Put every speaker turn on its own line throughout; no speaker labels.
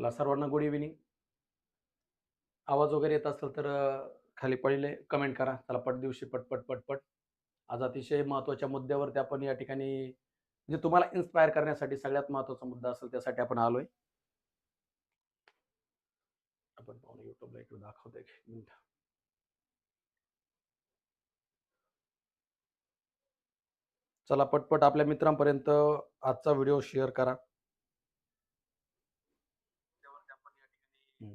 चला सर्वांना good evening आवाज वगैरे येत असेल तर खाली पहिले कमेंट करा. चला पट दिवशी पटपट पटपट आज अतिशय महत्त्वाच्या मुद्द्यावरती आपण या ठिकाणी म्हणजे तुम्हाला इन्स्पायर करण्यासाठी सगळ्यात महत्त्वाचा मुद्दा असेल त्यासाठी आपण आलोय. आपण पाहून युट्यूबला इकडे दाखवतो एक मिनिट. चला पटपट आपल्या मित्रांपर्यंत आजचा व्हिडिओ शेअर करा हम्म.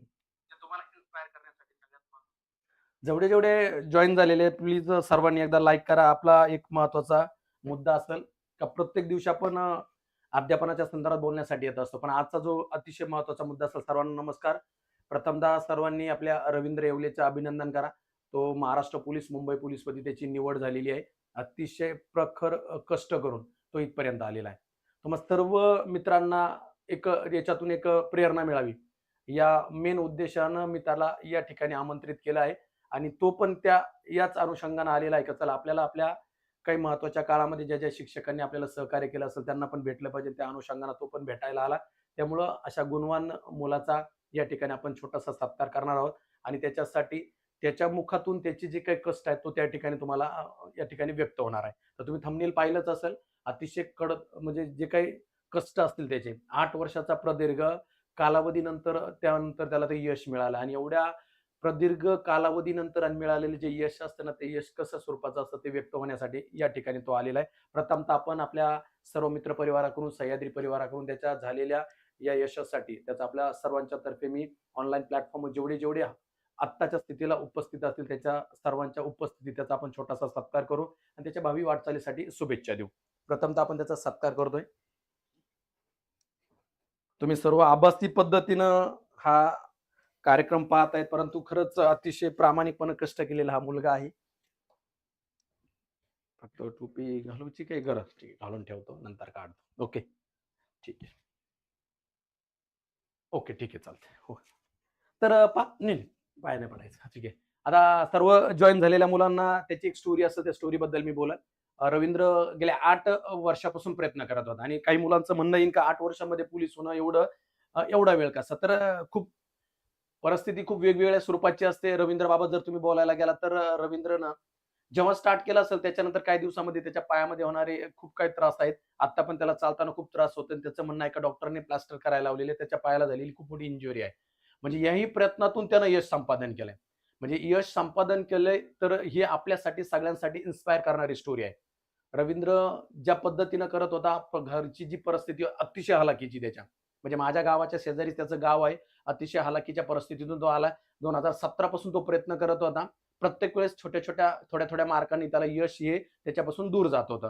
जे तुम्हाला inspire करण्यासाठी सगळ्यात महत्त्वाचं. जेवढे जेवढे जॉईन झालेले प्लीज सर्वांनी एकदा लाईक करा. आपला एक महत्त्वाचा मुद्दा असेल का प्रत्येक दिवशी आपण अध्यापनाच्या संदर्भात बोलण्यासाठी येत असतो. पण आजचा जो अतिशय महत्त्वाचा मुद्दा असेल सर्वांना नमस्कार. प्रथमतः सर्वांनी आपल्या रवींद्र येवलेचं अभिनंदन करा. तो महाराष्ट्र पोलीस मुंबई पोलीसमध्ये त्याची निवड झालेली आहे. अतिशय प्रखर कष्ट करून तो इथपर्यंत आलेला आहे. तर मग सर्व मित्रांना एक याच्यातून एक प्रेरणा मिळावी. या मेन उद्देशानं मी त्याला या ठिकाणी आमंत्रित केलं आहे. आणि तो पण त्या याच अनुषंगानं आलेला आहे का? चला आपल्याला आपल्या काही महत्त्वाच्या काळामध्ये ज्या ज्या शिक्षकांनी आपल्याला सहकार्य केलं असेल त्यांना पण भेटलं पाहिजे. त्या अनुषंगानं तो पण भेटायला आला. त्यामुळं अशा गुणवान मुलाचा या ठिकाणी आपण छोटासा सत्कार करणार आहोत. आणि त्याच्यासाठी त्याच्या मुखातून त्याचे जे काही कष्ट आहेत तो त्या ठिकाणी तुम्हाला या ठिकाणी व्यक्त होणार आहे. तर तुम्ही थंबनेल पाहिलंच असेल. अतिशय कडक म्हणजे जे काही कष्ट असतील त्याचे. आठ वर्षाचा प्रदीर्घ कालावधीनंतर त्यानंतर त्याला ते यश मिळालं. आणि एवढ्या प्रदीर्घ कालावधीनंतर आणि मिळालेले जे यश असतं ना ते यश कसं स्वरूपाचं असतं ते व्यक्त होण्यासाठी या ठिकाणी तो आलेला आहे. प्रथमतः आपण आपल्या सर्व मित्र परिवाराकडून सह्याद्री परिवाराकडून त्याच्या झालेल्या या यशासाठी त्याचा आपल्या सर्वांच्या तर्फे मी ऑनलाईन प्लॅटफॉर्म जेवढे जेवढे आत्ताच्या स्थितीला उपस्थित असतील त्याच्या सर्वांच्या उपस्थितीत त्याचा आपण छोटासा सत्कार करू आणि त्याच्या भावी वाटचालीसाठी शुभेच्छा देऊ. प्रथमतः आपण त्याचा सत्कार करतोय. तुम्ही सर्व आभासी पद्धतीनं हा कार्यक्रम पाहत आहेत परंतु खरंच अतिशय प्रामाणिकपणे कष्ट केलेला हा मुलगा आहे. फक्त टोपी घालूची काही गरज ठीक घालून ठेवतो नंतर काढतो. ओके. ठीक आहे. ओके ठीक आहे चालतंय. हो. तर पा नाही पाय नाही पडायचं. ठीक आहे. आता सर्व जॉईन झालेल्या मुलांना त्याची एक स्टोरी असते. त्या स्टोरी बद्दल मी बोला रवींद्र गेल्या आठ वर्षापासून प्रयत्न करत होता. आणि काही मुलांचं म्हणणं येईल का आठ वर्षामध्ये पोलीस होणं एवढं एवढा वेळ का? सतर खूप परिस्थिती खूप वेगवेगळ्या स्वरूपाची असते. रवींद्र बाबत जर तुम्ही बोलायला गेला तर रवींद्रनं जेव्हा स्टार्ट केलं असेल त्याच्यानंतर काही दिवसामध्ये त्याच्या पायामध्ये होणारे खूप काही त्रास आहेत. आता पण त्याला चालताना खूप त्रास होतो त्याचं म्हणणं आहे का डॉक्टरने प्लास्टर करायला लावलेले त्याच्या पायाला झालेली खूप मोठी इंजुरी आहे. म्हणजे याही प्रयत्नातून त्यानं यश संपादन केलंय. म्हणजे यश संपादन केलंय तर ही आपल्यासाठी सगळ्यांसाठी इन्स्पायर करणारी स्टोरी आहे. रवींद्र ज्या पद्धतीनं करत होता घरची जी परिस्थिती अतिशय हलाखीची त्याच्या. म्हणजे माझ्या गावाच्या शेजारी त्याचं गाव आहे. अतिशय हलाखीच्या परिस्थितीतून तो आला दोन हजार सतरा पासून तो प्रयत्न करत होता. प्रत्येक वेळेस छोट्या छोट्या थोड्या थोड्या मार्कांनी त्याला यश हे त्याच्यापासून दूर जात होतं.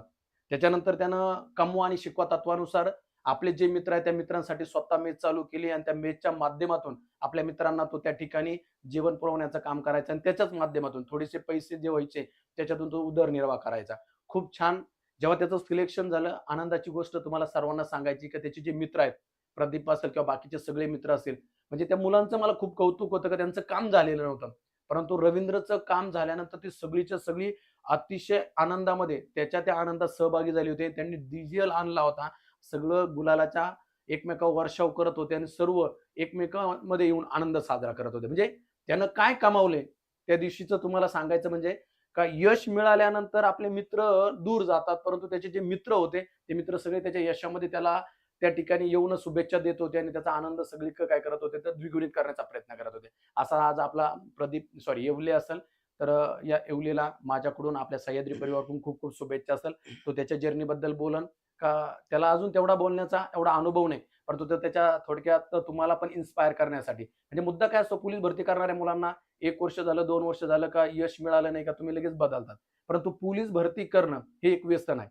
त्याच्यानंतर त्यानं कमवा आणि शिकवा तत्वानुसार आपले जे मित्र आहेत त्या मित्रांसाठी स्वतः मेच चालू केली आणि त्या मेचच्या माध्यमातून आपल्या मित्रांना तो त्या ठिकाणी जीवन पुरवण्याचं काम करायचं आणि त्याच्याच माध्यमातून थोडेसे पैसे जे व्हायचे त्याच्यातून तो उदरनिर्वाह करायचा. खूप छान. जेव्हा त्याचं सिलेक्शन झालं आनंदाची गोष्ट तुम्हाला सर्वांना सांगायची की त्याचे जे मित्र आहेत प्रदीप असेल किंवा बाकीचे सगळे मित्र असतील. म्हणजे त्या मुलांचं मला खूप कौतुक होतं का त्यांचं काम झालेलं नव्हतं. परंतु रवींद्रचं काम झाल्यानंतर ती सगळीच्या सगळी अतिशय आनंदामध्ये त्याच्या त्या आनंदात सहभागी झाली होती. त्यांनी डिझेल आणला होता. सगळं गुलालाच्या एकमेकावर वर्षाव करत होते आणि सर्व एकमेकांमध्ये येऊन आनंद साजरा करत होते. म्हणजे त्यानं काय कमावले? त्या दिवशीचं तुम्हाला सांगायचं म्हणजे का यश मिळाल्यानंतर आपले मित्र दूर जातात परंतु त्याचे जे मित्र होते ते मित्र सगळे त्याच्या यशामध्ये त्याला त्या ठिकाणी येऊन शुभेच्छा देत होते आणि त्याचा आनंद सगळीकडे काय करत होते तर द्विगुणित करण्याचा प्रयत्न करत होते. असा आज आपला प्रदीप सॉरी येवले असेल तर या येवलेला माझ्याकडून आपल्या सह्याद्री परिवाराकडून खूप खूप शुभेच्छा असेल. तो त्याच्या जर्नी बद्दल बोलन का त्याला अजून तेवढा बोलण्याचा एवढा अनुभव नाही परंतु तो त्याच्या थोडक्यात तुम्हाला पण इन्स्पायर करण्यासाठी. म्हणजे मुद्दा काय असतो पोलीस भरती करणाऱ्या मुलांना एक वर्ष झालं दोन वर्ष झालं का यश मिळालं नाही का तुम्ही लगेच बदलतात. परंतु पोलीस भरती करणं हे एक व्यसन आहे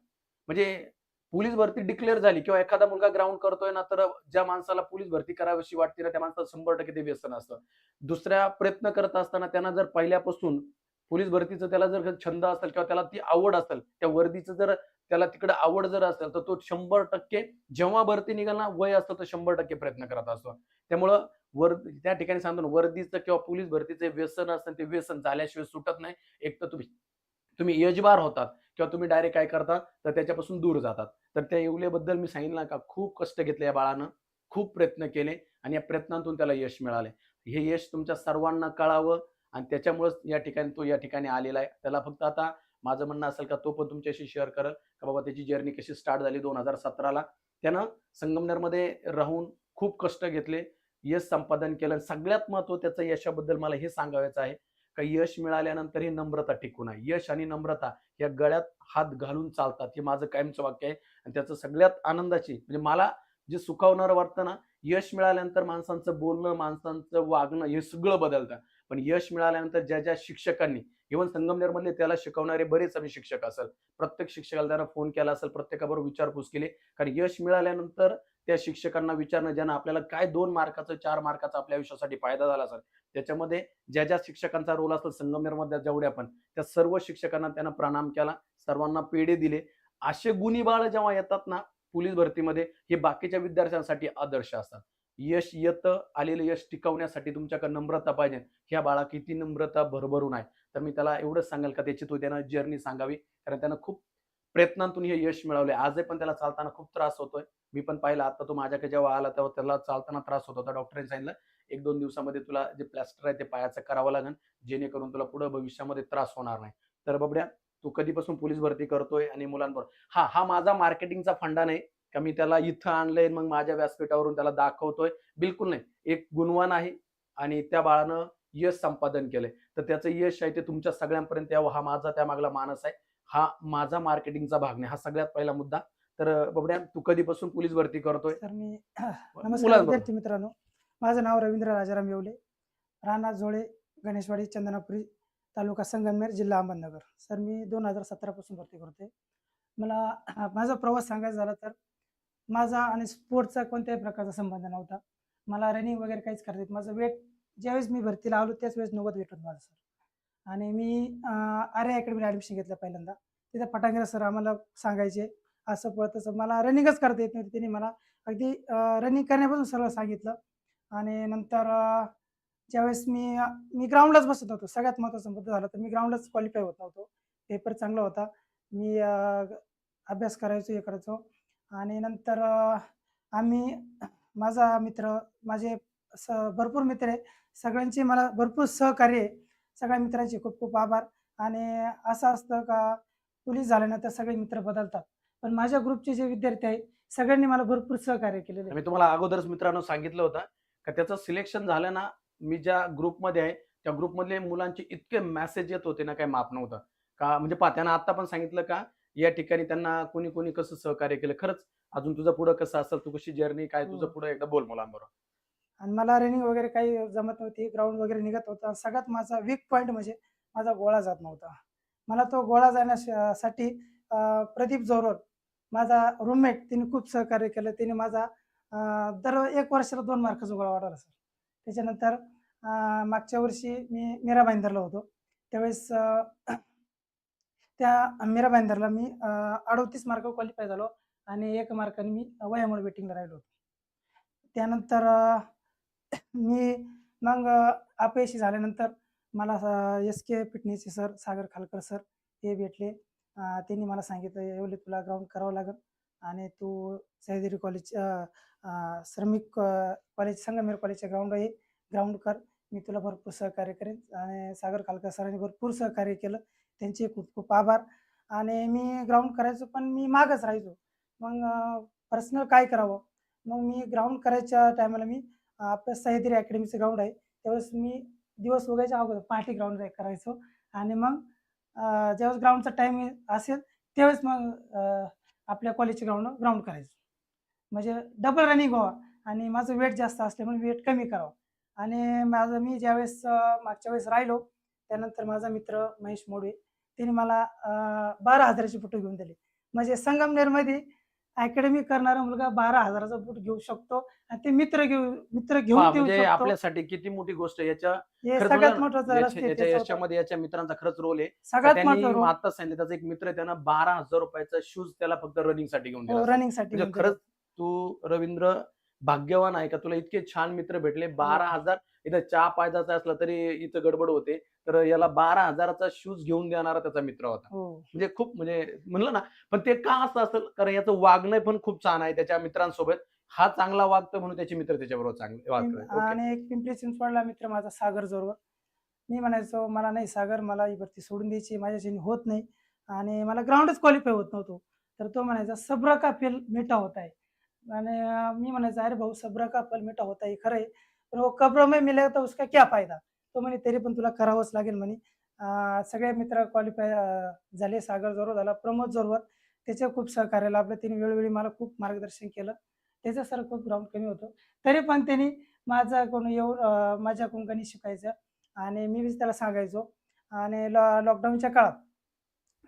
म्हणजे पोलीस भरती डिक्लेअर झाली किंवा एखादा मुलगा ग्राउंड करतोय ना तर ज्या माणसाला पोलीस भरती करावीशी वाटते ना त्या माणसाला शंभर टक्के ते व्यसन असतं. दुसऱ्या प्रयत्न करत असताना त्यांना जर पहिल्यापासून पोलीस भरतीचं त्याला जर छंद असेल किंवा त्याला ती आवड असेल त्या वर्दीचं जर त्याला तिकडे आवड जर असेल तर तो शंभर टक्के जेव्हा भरती निघाला वय असतं तर शंभर टक्के प्रयत्न करत असतो. त्यामुळं वर त्या ठिकाणी सांगतो ना वर्दीचं किंवा पोलीस भरतीचे व्यसन असतं ते व्यसन झाल्याशिवाय सुटत नाही. एक तर तुम्ही तुम्ही यजबार होतात किंवा तुम्ही डायरेक्ट काय करता तर त्याच्यापासून दूर जातात. तर त्या येवलेबद्दल मी सांगितलं का? खूप कष्ट घेतले या बाळानं खूप प्रयत्न केले आणि या प्रयत्नांतून त्याला यश मिळाले. हे यश तुमच्या सर्वांना कळावं आणि त्याच्यामुळेच या ठिकाणी तो या ठिकाणी आलेला आहे. त्याला फक्त आता माझं म्हणणं असेल का तो पण तुमच्याशी शेअर करेल का बाबा त्याची जर्नी कशी स्टार्ट झाली दोन हजार सतराला? त्यानं संगमनेरमध्ये राहून खूप कष्ट घेतले यश संपादन केलं आणि सगळ्यात महत्त्व त्याचं यशाबद्दल मला हे सांगायचं आहे. का यश मिळाल्यानंतर ही नम्रता टिकून आहे. यश आणि नम्रता या गळ्यात हात घालून चालतात. हे माझं कायमचं वाक्य आहे आणि त्याचं सगळ्यात आनंदाची म्हणजे मला जे सुखावणारं वाटतं ना यश मिळाल्यानंतर माणसांचं बोलणं माणसांचं वागणं हे सगळं बदलतं. पण यश मिळाल्यानंतर ज्या ज्या शिक्षकांनी इव्हन संगमनेरमधले त्याला शिकवणारे बरेच आम्ही शिक्षक असेल. प्रत्येक शिक्षकाला त्यांना फोन केला असेल प्रत्येकाबरोबर विचारपूस केली. कारण यश मिळाल्यानंतर त्या शिक्षकांना विचारणं ज्यानं आपल्याला काय दोन मार्काचं चार मार्काचा आपल्या आयुष्यासाठी फायदा झाला सर? त्याच्यामध्ये ज्या ज्या शिक्षकांचा रोल असेल संगमनेरमध्ये जेवढ्या पण त्या सर्व शिक्षकांना त्यांना प्रणाम केला सर्वांना पेढे दिले. असे गुणी बाळ जेव्हा येतात ना पोलीस भरतीमध्ये हे बाकीच्या विद्यार्थ्यांसाठी आदर्श असतात. यश येतं आलेलं यश टिकवण्यासाठी तुमच्याकडे नम्रता पाहिजे. ह्या बाळा किती नम्रता भरभरून आहे. तर मी त्याला एवढंच सांगाल का त्याची तो त्यानं जर्नी सांगावी. कारण त्यानं खूप प्रयत्नांतून हे यश मिळवले आजही पण त्याला चालताना खूप त्रास होतोय. मी पण पाहिलं. आता तो माझ्याकडे जेव्हा आला तेव्हा त्याला चालताना त्रास होत होता. डॉक्टरांनी सांगितलं एक दोन दिवसामध्ये तुला जे प्लॅस्टर आहे ते पायाचं करावं लागेल. जेणेकरून तुला पुढे भविष्यामध्ये त्रास होणार नाही. तर बाबड्या तू कधीपासून पोलीस भरती करतोय आणि मुलांबरोबर? हा हा माझा मार्केटिंगचा फंडा नाही का मी त्याला इथं आणलंय मग माझ्या व्यासपीठावरून त्याला दाखवतोय? बिलकुल नाही. एक गुणवान आहे आणि त्या बाळानं यश संपादन केलंय. तर त्याचं यश आहे ते तुमच्या सगळ्यांपर्यंत यावं. हा माझा त्या मागला मानस आहे. हा माझा मार्केटिंगचा भाग नाही. हा सगळ्यात पहिला मुद्दा. तर बबड्या तू कधीपासून पोलीस भरती करतोय?
सर मी नमस्कार
मुलांबरोबर.
विद्यार्थी मित्रांनो. माझं नाव रवींद्र राजाराम येवले. राणा जोळे गणेशवाडी चंदनापुरी तालुका संगमनेर जिल्हा अहमदनगर. सर मी दोन हजार सतरापासून भरती करते मला अं, माझा प्रवास सांगायचा झाला तर माझा आणि स्पोर्टचा कोणत्याही प्रकारचा संबंध नव्हता. मला रनिंग वगैरे काहीच करता येत माझं वेट ज्यावेळेस मी भरतीला आलो त्याच वेळेस नव्वद वेट होतं माझं सर आणि मी आर्या अकॅडमीला ॲडमिशन घेतलं पहिल्यांदा. तिथे पटांगेरा सर आम्हाला सांगायचे असं पळ तसं मला रनिंगच करता येत नव्हती त्यांनी मला. अगदी रनिंग करण्यापासून सर्व सांगितलं. आणि नंतर ज्यावेळेस मी मी ग्राउंडलाच बसत होतो. सगळ्यात महत्त्वाचा मुद्दा झाला तर मी ग्राउंडलाच क्वालिफाय होत नव्हतो. पेपर चांगला होता. मी अभ्यास करायचो हे करायचो. आणि नंतर आम्ही माझा मित्र माझे स भरपूर मित्र आहे. सगळ्यांचे मला भरपूर सहकार्य आहे. सगळ्या मित्रांचे खूप खूप आभार. आणि असं असतं का पोलीस झाल्यानंतर सगळे मित्र बदलतात. पण माझ्या ग्रुपचे जे विद्यार्थी आहेत सगळ्यांनी मला भरपूर सहकार्य केलेलं आहे.
मी तुम्हाला अगोदरच मित्रांनो सांगितलं होतं का त्याचं सिलेक्शन झालं ना मी ज्या ग्रुपमध्ये आहे त्या ग्रुपमधले मुलांचे इतके मेसेज येत होते ना काही माप नव्हतं. का म्हणजे पहा त्यानं आता पण सांगितलं का या ठिकाणी त्यांना कोणी कोणी कसं सहकार्य केलं? खरंच अजून तुझं पुढं कसं असेल तू कशी जर्नी काय तुझं
हो.
पुढं एकदा बोल मुलांबरोबर.
आणि मला रनिंग वगैरे काही जमत नव्हती ग्राउंड वगैरे निघत होता. सगळ्यात माझा वीक पॉईंट म्हणजे माझा गोळा जात नव्हता. मला तो गोळा जाण्यासाठी अं, प्रदीप जोरवर माझा रूममेट तिने खूप सहकार्य केलं. तिने माझा दर एक वर्षाला दोन मार्काचा गोळा वाढवला सर त्याच्यानंतर मागच्या वर्षी मी मीरा बाईंदरला होतो. त्यावेळेस त्या मीरा बाईंदरला मी अडतीस मार्क क्वालिफाय झालो आणि एक मार्काने मी वयामुळे वेटिंगला राहिलो होतो. त्यानंतर मी मग अपयशी झाल्यानंतर मला एस के फिटनेसचे सर सागर खालकर सर हे भेटले. त्यांनी मला सांगितलं एवढे तुला ग्राउंड करावं लागेल आणि तू सह्याद्री कॉलेज श्रमिक कॉलेज संगमेर कॉलेजच्या ग्राउंड आहे. ग्राउंड कर. मी तुला भरपूर सहकार्य करेन आणि सागर कालकर सरांनी भरपूर सहकार्य केलं. त्यांचे खूप खूप आभार आणि मी ग्राउंड करायचो पण मी मागच राहायचो. मग पर्सनल काय करावं? मग मी ग्राउंड करायच्या टायमाला मी आपलं सह्याद्री अकॅडमीचं ग्राउंड आहे. त्यावेळेस मी दिवस उगायच्या अगोदर पहाटे ग्राउंड करायचो आणि मग ज्यावेळेस ग्राउंडचा टाईम असेल त्यावेळेस मग आपल्या कॉलेजच्या ग्राउंड ग्राउंड करायचं. म्हणजे डबल रनिंग व्हावं आणि माझं वेट जास्त असल्यामुळे वेट कमी करावं. आणि माझं मी ज्यावेळेस मागच्या वेळेस राहिलो त्यानंतर माझा मित्र महेश मोडवे त्यांनी मला बारा हजाराचे फोटो घेऊन दिले. म्हणजे संगमनेरमध्ये अकॅडमी करणारा मुलगा बारा हजाराचा बूट घेऊ शकतो आणि ते मित्र घेऊ मित्र घेऊन
हा,
देऊ
म्हणजे
शकतो.
आपल्यासाठी किती मोठी गोष्ट आहे. याच्या
हे सगळ्यात महत्वाचं
याच्या
रस्ते
याच्या
त्याचं होतं.
यशामध्ये याच्या मित्रांचा खरंच रोल आहे.
सगळ्यात
त्यांनी
महत्वाचं
आता सांगितलं त्याचा एक मित्र आहे त्यानं बारा हजार रुपयाचा शूज त्याला फक्त रनिंगसाठी घेऊन दिला.
रनिंगसाठी
म्हणजे खरंच तू रवींद्र भाग्यवान आहे का? तुला इतके छान मित्र भेटले बारा हजार इथं चहा पायदाचा असला तरी इथं गडबड होते. तर याला बारा हजाराचा शूज घेऊन देणारा त्याचा मित्र होता.
हो.
म्हणजे खूप म्हणजे म्हणलं ना पण ते का असं असेल? कारण याचं वागणं पण खूप छान आहे त्याच्या मित्रांसोबत. हा चांगला वागतो म्हणून त्याचे मित्र त्याच्याबरोबर चांगले ओके.
आणि एक पिंपरी चिंचवडला मित्र माझा सागर जोरवर. मी म्हणायचो मला नाही सागर मला ही भरती सोडून द्यायची माझ्याच्याने होत नाही. आणि मला ग्राउंडच क्वालिफाय होत नव्हतो. तर तो म्हणायचा सब्र का फल मिठा होता है आणि मी म्हणायचं अरे भाऊ सब्र का फल मिठा होता है खरं आहे. पण वो कब्र में मिले तर उसका क्या फायदा? तो म्हणे तरी पण तुला करावंच लागेल म्हणे. सगळे मित्र क्वालिफाय झाले सागर जोरो झाला प्रमोद जोरवर. त्याच्या खूप सहकार्य लाभलं. त्यांनी वेळोवेळी मला खूप मार्गदर्शन केलं. त्याचं सर खूप ग्राउंड कमी होतं. तरी पण त्यांनी माझ्याकडून येऊन माझ्या कुंकणी शिकायचं आणि मी बीच त्याला सांगायचो. आणि लॉ लॉकडाऊनच्या काळात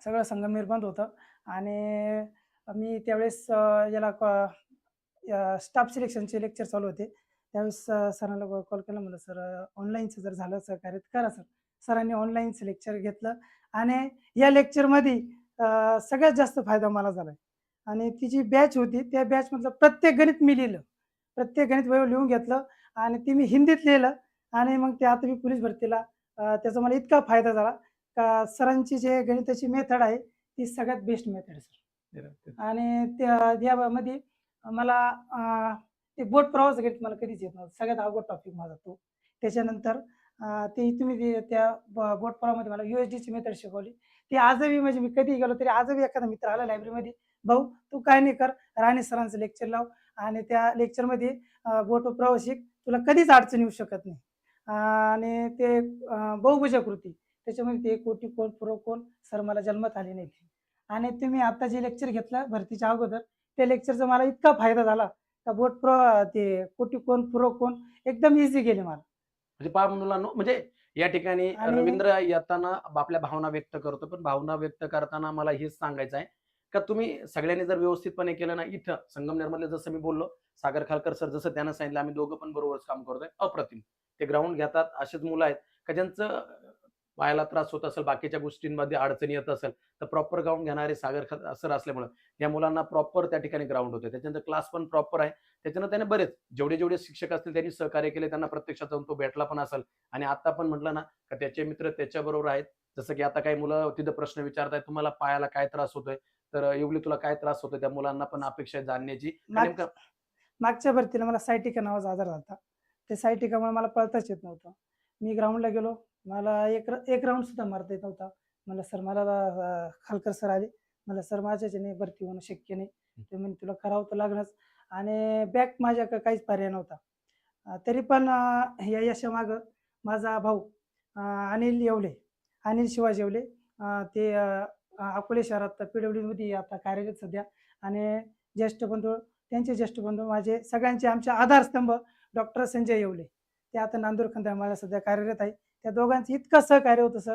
सगळं संगमनेर बंद होतं. आणि मी त्यावेळेस याला स्टाफ सिलेक्शनचे लेक्चर चालू होते. त्यावेळेस सरांना कॉल केला म्हणलं सर ऑनलाईनचं जर झालं सहकार्य तर करा सर. सरांनी ऑनलाईनचं लेक्चर घेतलं आणि या लेक्चरमध्ये सगळ्यात जास्त फायदा मला झाला आणि ती जी बॅच होती त्या बॅचमधलं प्रत्येक गणित मी लिहिलं. प्रत्येक गणित वय लिहून घेतलं आणि ते मी हिंदीत लिहिलं आणि मग ते आता मी पोलीस भरतीला त्याचा मला इतका फायदा झाला का सरांची जे गणिताची मेथड आहे ती सगळ्यात बेस्ट मेथड आहे सर. आणि त्या यामध्ये मला ते बोट प्रवास घेत मला कधीच येत नव्हतं. सगळ्यात अवघड टॉपिक माझा तो. त्याच्यानंतर ते तुम्ही त्या बोट प्रवाहामध्ये मला यू एस डीची मेथड शिकवली. ती आजही म्हणजे मी कधी गेलो तरी आजही एखादा मित्र आला लायब्ररीमध्ये भाऊ तू काय नाही कर राणे सरांचं लेक्चर लाव आणि त्या लेक्चरमध्ये बोट प्रवासिक तुला कधीच अडचण येऊ शकत नाही. आणि ते बहुभुजा कृती. त्याच्यामध्ये ते कोटी कोण प्रो कोण सर मला जन्मात आले नाही आणि तुम्ही आता जे लेक्चर घेतलं भरतीच्या अगोदर त्या लेक्चरचा मला इतका फायदा झाला. का बोट प्र ते कोटी कोण पुरो कोण एकदम इझी गेले मला.
म्हणजे पहा मुलांनो म्हणजे या ठिकाणी
आणि-
रवींद्र येताना आपल्या भावना व्यक्त करतो पण भावना व्यक्त करताना मला हेच सांगायचं आहे का तुम्ही सगळ्यांनी जर व्यवस्थितपणे केलं ना इथं संगमनेरमधले जसं मी बोललो सागर खालकर सर जसं त्यानं सांगितलं आम्ही दोघं पण बरोबरच काम करतोय अप्रतिम. ते ग्राउंड घेतात असेच मुलं आहेत का ज्यांचं पायाला त्रास होत असेल बाकीच्या गोष्टींमध्ये अडचणी येत असेल तर प्रॉपर ग्राउंड घेणारे सागर सर असल्यामुळं या मुलांना प्रॉपर त्या ठिकाणी ग्राउंड होते त्याच्यानंतर क्लास पण प्रॉपर आहे. त्याच्यानं त्याने बरेच जेवढे जेवढे शिक्षक असतील त्यांनी सहकार्य केले त्यांना प्रत्यक्षात जाऊन तो भेटला पण असेल. आणि आता पण म्हटलं ना का त्याचे मित्र त्याच्याबरोबर आहेत. जसं की आता काही मुलं तिथं प्रश्न विचारतायत तुम्हाला पायाला काय त्रास होतोय? तर एवढी तुला काय त्रास होतोय? त्या मुलांना पण अपेक्षा जाणण्याची.
मागच्या भरतीला मला सायटिका नावाचा आजार झाला ते सायटिकामुळे मला पळताच येत नव्हतं. मी ग्राउंडला गेलो. मला एक र- एक राऊंड सुद्धा मारता येत नव्हता. मला सर मला खालकर सर आले. मला सर माझ्याच्याने भरती होणं शक्य नाही. ते म्हणजे तुला करावं तर लागणंच आणि बॅक माझ्याकडे काहीच पर्याय नव्हता. तरी पण या यशामागं माझा भाऊ अनिल येवले अनिल शिवाजी येवले ते अकोले शहरात पी आता कार्यरत सध्या. आणि ज्येष्ठ बंधू त्यांचे ज्येष्ठ बंधू माझे सगळ्यांचे आमचे आधारस्तंभ डॉक्टर संजय येवले. ते आता नांदूर खंडाळा सध्या कार्यरत आहे. त्या दोघांचं इतकं सहकार्य होतं सर.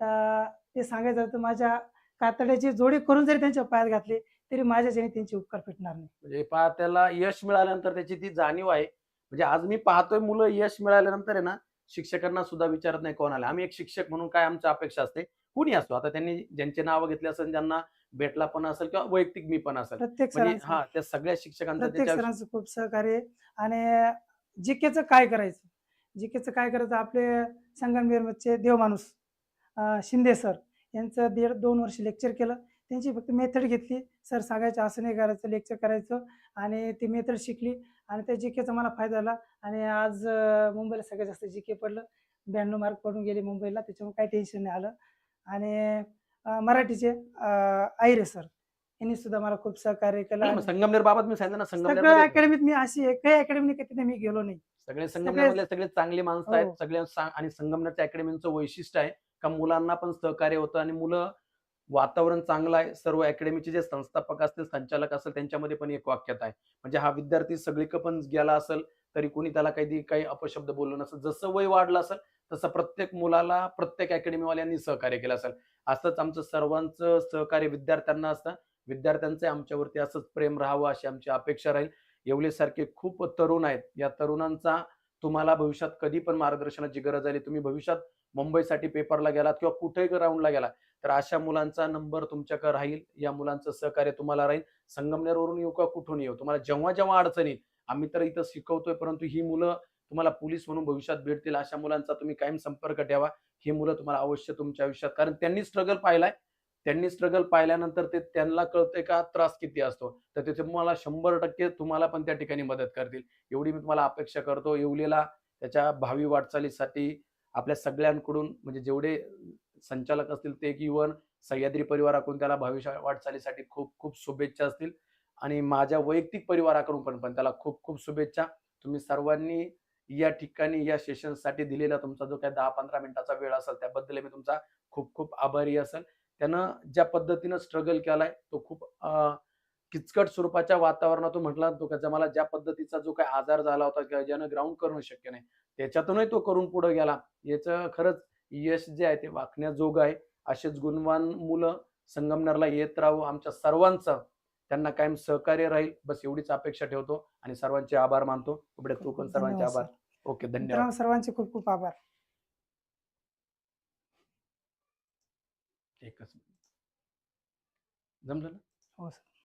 तर ते सांगायचं तर माझ्या कातड्याची जोडी करून जरी त्यांच्या पायात घातले तरी माझ्याच्याने त्यांचे उपकार फिटणार नाही.
म्हणजे पहा त्याला यश मिळाल्यानंतर त्याची ती जाणीव आहे. म्हणजे आज मी पाहतोय मुलं यश मिळाल्यानंतर आहे ना शिक्षकांना सुद्धा विचारत नाही कोणाला. आम्ही एक शिक्षक म्हणून काय आमची अपेक्षा असते? कुणी असतो आता त्यांनी ज्यांचे नाव घेतले असेल ज्यांना भेटला पण असेल किंवा वैयक्तिक मी पण असेल.
प्रत्येक
म्हणजे हा त्या सगळ्या शिक्षकांचा
प्रत्येक
त्याच्या
सरांचं खूप सहकार्य. आणि जीकेचं काय करायचं? जीकेचं काय करायचं? आपले संगमनेरचे देवमाणूस शिंदे सर यांचं दीड दोन वर्ष लेक्चर केलं. त्यांची फक्त मेथड घेतली. सर सांगायचं असं नाही करायचं लेक्चर करायचं. आणि ती मेथड शिकली. आणि त्या जी केचा मला फायदा झाला. आणि आज मुंबईला सगळ्यात जास्त जी के पडलं. ब्याण्णव मार्क पडून गेले मुंबईला. त्याच्यामुळे काही टेन्शन नाही आलं. आणि मराठीचे अं, आयरे सर. यांनी सुद्धा मला खूप सहकार्य केलं
संगमनेर बाबत मी सांगितलं ना
सगळ्या
संगमनेर
अकॅडमीत मी अशी आहे काही अकॅडमी तिथे मी गेलो नाही.
सगळे संगमनेरमधले सगळे चांगली माणसं आहेत
हो.
सगळे सा- आणि संगमनेरच्या अकॅडमीचं वैशिष्ट्य आहे का मुलांना पण सहकार्य होतं आणि मुलं वातावरण चांगलं आहे सर्व अकॅडमीचे जे संस्थापक असतील संचालक असेल त्यांच्यामध्ये पण एक वाक्यता आहे. म्हणजे हा विद्यार्थी सगळीक पण गेला असेल तरी कोणी त्याला काही काही अपशब्द बोललं नसेल जसं वय वाढलं असेल तसं प्रत्येक मुलाला प्रत्येक अकॅडमीवाल्यांनी सहकार्य केलं असेल. असंच आमचं सर्वांचं सहकार्य विद्यार्थ्यांना असतं. विद्यार्थ्यांचे आमच्यावरती असंच प्रेम राहावं अशी आमची अपेक्षा राहील. येवले सारखे खूप तरुण आहेत. या तरुणांचा तुम्हाला भविष्यात कधी पण मार्गदर्शनाची गरज आली तुम्ही भविष्यात मुंबईसाठी पेपरला गेलात किंवा कुठेही राऊंडला गेला तर अशा मुलांचा नंबर तुमच्याकडे राहील. या मुलांचं सहकार्य तुम्हाला राहील. संगमनेरवरून येऊ का कुठून येऊ तुम्हाला जेव्हा जेव्हा अडचण येईल आम्ही तर इथं शिकवतोय परंतु ही मुलं तुम्हाला पोलीस म्हणून भविष्यात भेटतील. अशा मुलांचा तुम्ही कायम संपर्क ठेवा. ही मुलं तुम्हाला अवश्य तुमच्या आयुष्यात कारण त्यांनी स्ट्रगल पाहिलाय. त्यांनी स्ट्रगल पाहिल्यानंतर ते त्यांना कळतंय का त्रास किती असतो? तर ते तुम्हाला शंभर टक्के तुम्हाला पण त्या ठिकाणी मदत करतील. एवढी मी तुम्हाला अपेक्षा करतो. येवलेला त्याच्या भावी वाटचालीसाठी आपल्या सगळ्यांकडून म्हणजे जेवढे संचालक असतील ते इव्हन सह्याद्री परिवाराकडून त्याला भविष्य वाटचालीसाठी खूप खूप शुभेच्छा असतील. आणि माझ्या वैयक्तिक परिवाराकडून पण पण त्याला खूप खूप शुभेच्छा. तुम्ही सर्वांनी या ठिकाणी या सेशनसाठी दिलेला तुमचा जो काही दहा पंधरा मिनिटाचा वेळ असेल त्याबद्दल मी तुमचा खूप खूप आभारी असेल. त्यानं ज्या पद्धतीनं स्ट्रगल केलाय तो खूप किचकट स्वरूपाच्या वातावरणातून म्हटला तो का मला ज्या पद्धतीचा जो काही आजार झाला होता किंवा ज्यानं ग्राउंड करणं शक्य नाही त्याच्यातूनही तो करून पुढे गेला. याचं खरंच यश जे आहे ते वाखण्याजोगं आहे. असेच गुणवान मुलं संगमनेरला येत राहू आमच्या सर्वांचं त्यांना कायम सहकार्य राहील. बस एवढीच अपेक्षा ठेवतो आणि सर्वांचे आभार मानतो. तू पण सर्वांचे आभार. ओके धन्यवाद.
सर्वांचे खूप खूप आभार.
एकच जमलं ना?
हो सर.